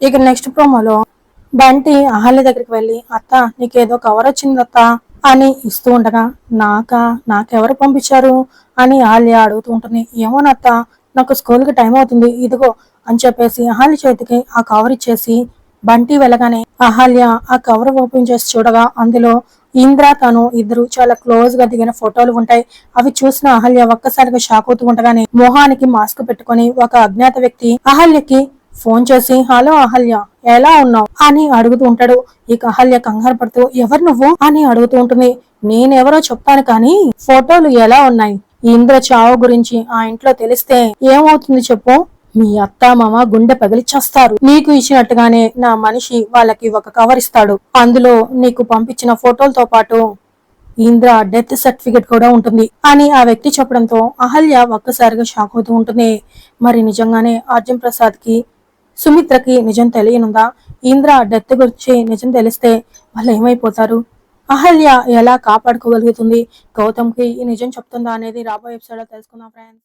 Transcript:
ఇక నెక్స్ట్ ప్రోమోలో బంటి అహల్య దగ్గరికి వెళ్ళి అత్త నీకేదో కవర్ వచ్చింది అత్త అని ఇస్తూ ఉండగా నాకా? నాకెవరు పంపించారు? అని అహల్య అడుగుతూ ఉంటుంది. ఏమోనత్త నాకు స్కూల్కి టైం అవుతుంది ఇదిగో అని చెప్పేసి అహల్య చేతికి ఆ కవర్ ఇచ్చేసి బంటి వెళ్ళగానే అహల్య ఆ కవర్ ఓపెన్ చేసి చూడగా అందులో ఇంద్ర తను ఇద్దరు చాలా క్లోజ్గా దిగిన ఫోటోలు ఉంటాయి. అవి చూసిన అహల్య ఒక్కసారిగా షాక్ అవుతూ ఉండగానే మొహానికి మాస్క్ పెట్టుకొని ఒక అజ్ఞాత వ్యక్తి అహల్యకి ఫోన్ చేసి హలో అహల్య ఎలా ఉన్నావు? అని అడుగుతూ ఉంటాడు. ఇక అహల్య కంగారు పడుతూ ఎవరు నువ్వు? అని అడుగుతూ ఉంటుంది. నేనెవరో చెప్తాను కానీ ఫోటోలు ఎలా ఉన్నాయి? ఇంద్ర చావు గురించి ఆ ఇంట్లో తెలిస్తే ఏమవుతుంది చెప్పు? మీ అత్త మామ గుండె పగిలిచ్చేస్తారు. నీకు ఇచ్చినట్టుగానే నా మనిషి వాళ్ళకి ఒక కవర్ ఇస్తాడు. అందులో నీకు పంపించిన ఫోటోలతో పాటు ఇంద్ర డెత్ సర్టిఫికెట్ కూడా ఉంటుంది అని ఆ వ్యక్తి చెప్పడంతో అహల్య ఒక్కసారిగా షాక్ అవుతూ ఉంటుంది. మరి నిజంగానే అర్జున్ ప్రసాద్కి సుమిత్రకి నిజం తెలియనుందా? ఇంద్ర డెత్ గురించి నిజం తెలిస్తే వాళ్ళు ఏమైపోతారు? అహల్య ఎలా కాపాడుకోగలుగుతుంది? గౌతమ్కి ఈ నిజం చెప్తుందా అనేది రాబోయే ఎపిసోడ్లో తెలుసుకుందాం ఫ్రెండ్స్